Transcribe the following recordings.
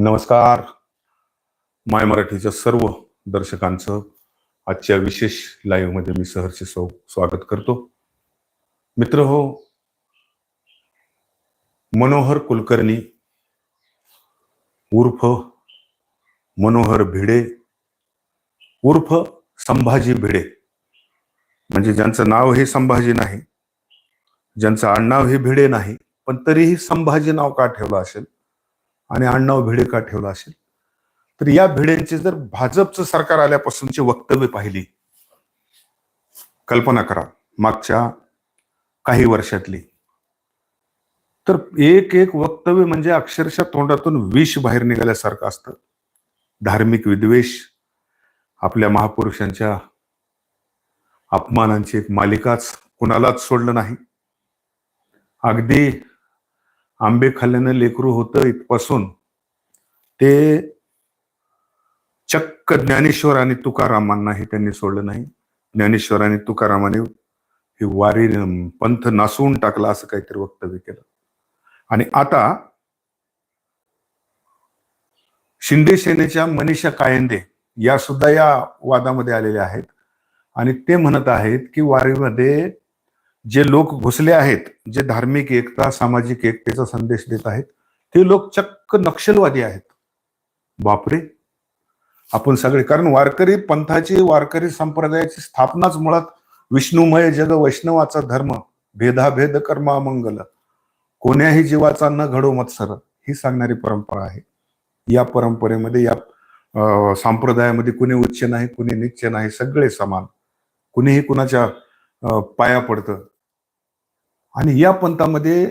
नमस्कार. माय मराठीच्या सर्व दर्शकांचं आजच्या विशेष लाईव्हमध्ये मी सहर्ष सौ स्वागत करतो. मित्र हो मनोहर कुलकर्णी उर्फ मनोहर भिडे उर्फ संभाजी भिडे म्हणजे ज्यांचं नाव हे संभाजी नाही ज्यांचं आडनाव हे भिडे नाही पण तरीही संभाजी नाव का ठेवलं असेल? आणि अण्णाव भिडे का ठेवला असेल. तर या भिडेंचे जर भाजपचं सरकार आल्यापासूनची वक्तव्य पाहिली कल्पना करा मागच्या काही वर्षातली. तर एक एक वक्तव्य म्हणजे अक्षरशः तोंडातून विष बाहेर निघाल्यासारखं असतं. धार्मिक विद्वेष आपल्या महापुरुषांच्या अपमानांची एक मालिकाच कुणालाच सोडलं नाही. अगदी आंबे खाल्ल्यानं लेकरू होतं इथपासून. ते चक्क ज्ञानेश्वर आणि तुकारामांनाही त्यांनी सोडलं नाही. ज्ञानेश्वर आणि तुकारामाने हे वारी पंथ नासवून टाकला असं काहीतरी वक्तव्य केलं. आणि आता शिंदे सेनेच्या मनीषा कायंदे या सुद्धा या वादामध्ये आलेल्या आहेत. आणि ते म्हणत आहेत की वारीमध्ये जे लोक घुसले आहेत जे धार्मिक एकता सामाजिक एकतेचा संदेश देत आहेत ते लोक चक्क नक्षलवादी आहेत. बापरे! आपण सगळे कारण वारकरी पंथाची वारकरी संप्रदायाची स्थापनाच मुळात विष्णुमय जग वैष्णवाचा धर्म भेदाभेद कर्मामंगल कोण्याही जीवाचा न घडो मत्सर ही सांगणारी परंपरा आहे. या परंपरेमध्ये या संप्रदायामध्ये कुणी उच्च नाही कुणी निच्च नाही सगळे समान. कुणीही कुणाच्या पाया पडतं. आणि या पंथामध्ये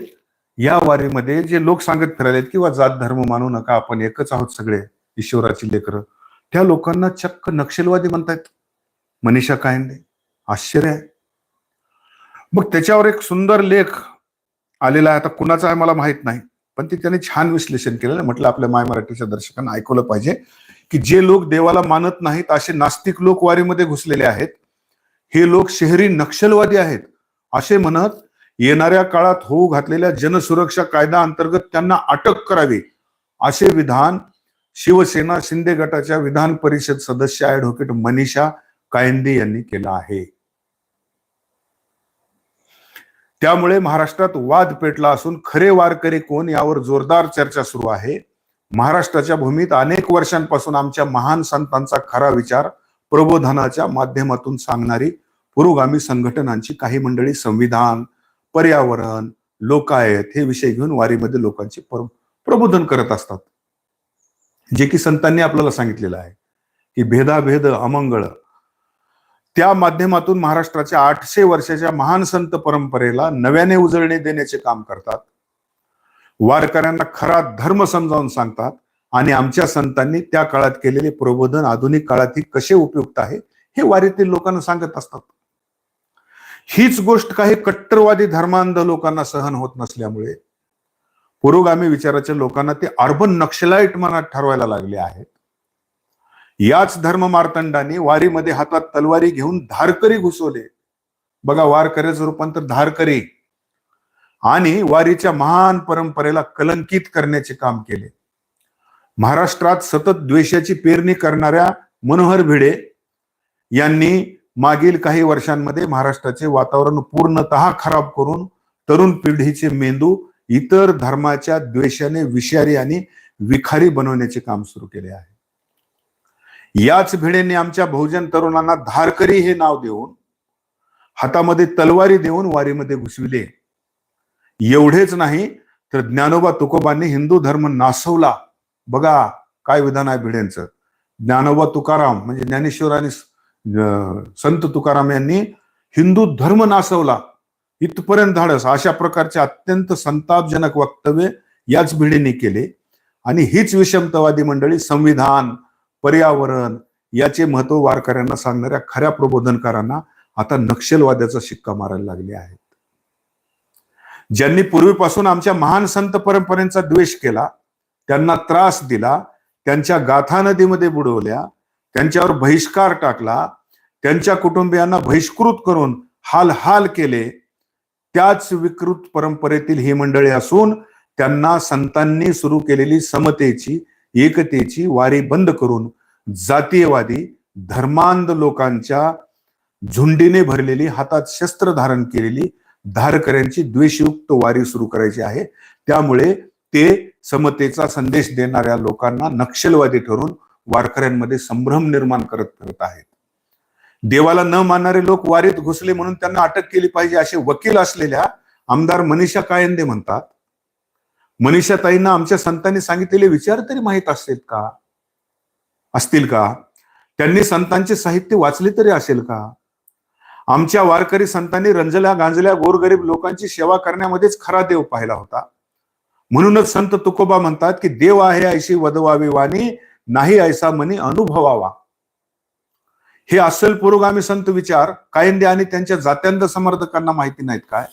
या वारीमध्ये जे लोक सांगत फिरायलेत किंवा जात धर्म मानू नका आपण एकच आहोत सगळे ईश्वराची लेकर. त्या लोकांना चक्क नक्षलवादी म्हणतायत. मनीषा कायंदे आश्चर्य आहे. मग त्याच्यावर एक सुंदर लेख आलेला आहे. आता कुणाचा आहे मला माहीत नाही पण ते त्याने छान विश्लेषण केलेलं म्हटलं आपल्या माय मराठीच्या दर्शकांना ऐकवलं पाहिजे की जे लोक देवाला मानत नाहीत असे नास्तिक लोक वारीमध्ये घुसलेले आहेत हे लोक शहरी नक्षलवादी आहेत. असे म्हणत येणाऱ्या काळात होऊ घातलेल्या जनसुरक्षा कायदा अंतर्गत त्यांना अटक करावी असे विधान शिवसेना शिंदे गटाच्या विधान परिषद सदस्य ऍडव्होकेट मनीषा कायंदे यांनी केलं आहे. त्यामुळे महाराष्ट्रात वाद पेटला असून खरे वारकरी कोण यावर जोरदार चर्चा सुरू आहे. महाराष्ट्राच्या भूमीत अनेक वर्षांपासून आमच्या महान संतांचा खरा विचार प्रबोधनाच्या माध्यमातून सांगणारी पुरोगामी संघटनांची काही मंडळी संविधान पर्यावरण लोकायत हे विषय घेऊन वारीमध्ये लोकांचे प्रबोधन करत असतात. जे की संतांनी आपल्याला सांगितलेलं आहे की भेदाभेद अमंगळ त्या माध्यमातून महाराष्ट्राच्या आठशे वर्षाच्या महान संत परंपरेला नव्याने उजळणी देण्याचे काम करतात. वारकऱ्यांना खरा धर्म समजावून सांगतात. आणि आमच्या संतांनी त्या काळात केलेले प्रबोधन आधुनिक काळातही कसे उपयुक्त आहे हे वारीतील लोकांना सांगत असतात. हीच गोष्ट काही कट्टरवादी धर्मांध लोकांना सहन होत नसल्यामुळे पुरोगामी विचाराच्या लोकांना ते अर्बन नक्षलाईट मनात ठरवायला लागले आहेत. याच धर्म मार्तंडाने वारीमध्ये हातात तलवारी घेऊन धारकरी घुसवले. बघा वारकऱ्याचं रूपांतर धारकरी आणि वारीच्या महान परंपरेला कलंकित करण्याचे काम केले. महाराष्ट्रात सतत द्वेषाची पेरणी करणाऱ्या मनोहर भिडे यांनी मागील काही वर्षांमध्ये महाराष्ट्राचे वातावरण पूर्णतः खराब करून तरुण पिढीचे मेंदू इतर धर्माच्या द्वेषाने विषारी आणि विखारी बनवण्याचे काम सुरू केले आहे. याच भिडेने आमच्या बहुजन तरुणांना धारकरी हे नाव देऊन हातामध्ये तलवारी देऊन वारीमध्ये घुसविले. एवढेच नाही तर ज्ञानोबा तुकोबांनी हिंदू धर्म नासवला. बघा काय विधान आहे भिडेंचं. ज्ञानोबा तुकाराम म्हणजे ज्ञानेश्वर आणि संत तुकाराम यांनी हिंदू धर्म नासवला. इथपर्यंत धाडस. अशा प्रकारचे अत्यंत संतापजनक वक्तव्य याच भिडीने केले. आणि हीच विषमतावादी मंडळी संविधान पर्यावरण याचे महत्त्व वारकऱ्यांना सांगणाऱ्या खऱ्या प्रबोधनकारांना आता नक्षलवाद्याचा शिक्का मारायला लागले आहेत. ज्यांनी पूर्वीपासून आमच्या महान संत परंपरेचा द्वेष केला त्यांना त्रास दिला त्यांच्या गाथा नदीमध्ये बुडवल्या त्यांच्यावर बहिष्कार टाकला त्यांच्या कुटुंबियांना बहिष्कृत करून हाल हाल केले. त्याच विकृत परंपरेतील ही मंडळी असून त्यांना संतांनी सुरू केलेली समतेची एकतेची वारी बंद करून जातीयवादी धर्मांध लोकांच्या झुंडीने भरलेली हातात शस्त्र धारण केलेली धारकऱ्यांची द्वेषयुक्त वारी सुरू करायची आहे. त्यामुळे ते समतेचा संदेश देणाऱ्या लोकांना नक्षलवादी ठरून वारकऱ्यांमध्ये संभ्रम निर्माण करत करत आहेत. देवाला न मानणारे लोक वारीत घुसले म्हणून त्यांना अटक केली पाहिजे असे वकील असलेल्या आमदार मनीषा कायंदे म्हणतात मनीषा ताईंना आमच्या संतांनी सांगितलेले विचार तरी माहीत असतील का? असतील का? त्यांनी संतांचे साहित्य वाचले तरी असेल का? आमच्या वारकरी संतांनी रंजल्या गांजल्या गोरगरीब लोकांची सेवा करण्यामध्येच खरा देव पाहिला होता. म्हणूनच संत तुकोबा म्हणतात की देव आहे ऐशी वदवावी वाणी नाही ऐसा मनी अनुभवावा. हे असेल पुरोगामी संत विचार कायंदे आणि त्यांच्या जात्यांध समर्थकांना माहिती नाहीत काय?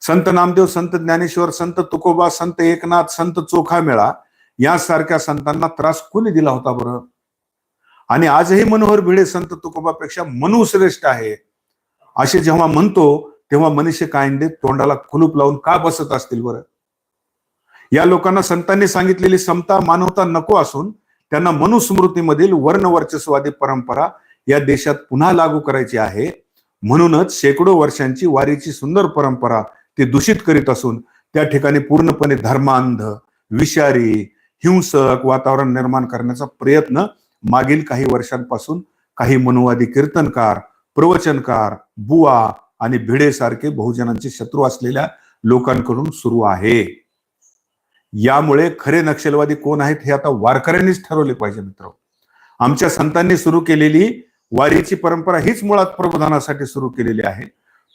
संत नामदेव संत ज्ञानेश्वर संत तुकोबा संत एकनाथ संत चोखामेळा यासारख्या संतांना त्रास कोणी दिला होता बरं? आणि आजही मनोहर भिडे संत तुकोबापेक्षा मनुश्रेष्ठ आहे. असे जेव्हा म्हणतो तेव्हा मनीषे कायंदे तोंडाला कुलूप लावून का बसत असतील बरं? या लोकांना संतांनी सांगितलेली समता मानवता नको असून त्यांना मनुस्मृतीमधील वर्णवर्चस्वादी परंपरा या देशात पुन्हा लागू करायची आहे. म्हणूनच शेकडो वर्षांची वारीची सुंदर परंपरा ते दूषित करीत असून त्या ठिकाणी पूर्णपणे धर्मांध विषारी हिंसक वातावरण निर्माण करण्याचा प्रयत्न मागील काही वर्षांपासून काही मनुवादी कीर्तनकार प्रवचनकार बुवा आणि भिडे सारखे बहुजनांचे शत्रू असलेल्या लोकांकडून सुरू आहे. यामुळे खरे नक्षलवादी कोण आहेत हे आता वारकऱ्यांनीच ठरवले पाहिजे मित्र. आमच्या संतांनी सुरू केलेली वारीची परंपरा हीच मुळात प्रबोधनासाठी सुरू केलेली आहे.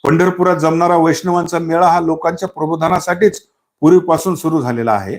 पंढरपुरात जमणारा वैष्णवांचा मेळा हा लोकांच्या प्रबोधनासाठीच पूर्वीपासून सुरू झालेला आहे.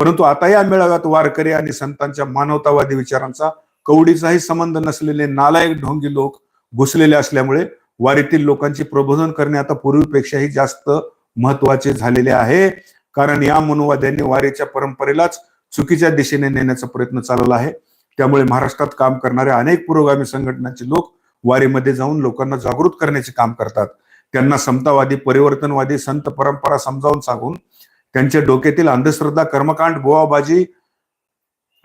परंतु आता या मेळाव्यात वारकरी आणि संतांच्या मानवतावादी विचारांचा कवडीचाही संबंध नसलेले नालायक ढोंगी लोक घुसलेले असल्यामुळे वारीतील लोकांचे प्रबोधन करणे आता पूर्वीपेक्षाही जास्त महत्त्वाचे झालेले आहे. कारण या मनुवाद्यांनी वारीच्या परंपरेलाच चुकीच्या दिशेने नेण्याचा प्रयत्न चालवला आहे. त्यामुळे महाराष्ट्रात काम करणाऱ्या अनेक पुरोगामी संघटनांचे लोक वारीमध्ये जाऊन लोकांना जागृत करण्याचे काम करतात. त्यांना समतावादी परिवर्तनवादी संत परंपरा समजावून सांगून त्यांच्या डोक्यातील अंधश्रद्धा कर्मकांड बोवाबाजी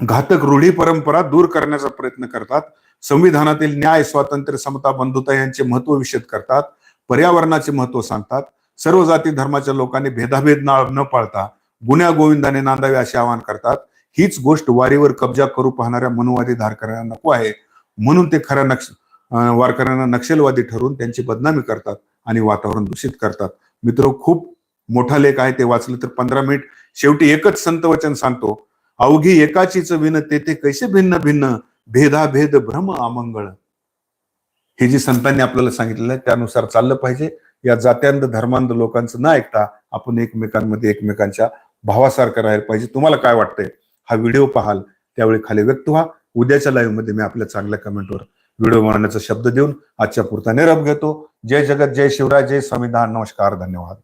घातक रूढी परंपरा दूर करण्याचा प्रयत्न करतात. संविधानातील न्याय स्वातंत्र्य समता बंधुता यांचे महत्त्व विषद करतात. पर्यावरणाचे महत्त्व सांगतात. सर्व जाती धर्माच्या लोकांनी भेदाभेद न पाळता गुन्ह्या गोविंदाने नांदावे असे आवाहन करतात. हीच गोष्ट वारीवर कब्जा करू पाहणाऱ्या मनुवादी धारकऱ्यांना नको आहे. म्हणून ते खऱ्या नक्ष वारकऱ्यांना नक्षलवादी ठरवून त्यांची बदनामी करतात आणि वातावरण दूषित करतात. मित्र खूप मोठा लेख आहे ते वाचलं तर पंधरा मिनिट. शेवटी एकच संत वचन सांगतो. अवघी एकाचीच विन तेथे कैसे भिन्न भिन्न? भेदाभेद भ्रम अमंगळ. हे जी संतांनी आपल्याला सांगितलेलं आहे त्यानुसार चाललं पाहिजे. या जात्यांध धर्मांध लोकांचं न ऐकता आपण एकमेकांमध्ये एकमेकांच्या भावासारखं राहायला पाहिजे. तुम्हाला काय वाटतंय? हा व्हिडिओ पाहाल त्यावेळी खाली व्यक्त व्हा. उद्याच्या लाईव्हमध्ये मी आपल्या चांगल्या कमेंटवर व्हिडिओ बनवण्याचा शब्द देऊन आजच्या पुरता निरप घेतो. जय जगत जय शिवराय जय संविधान नमस्कार धन्यवाद.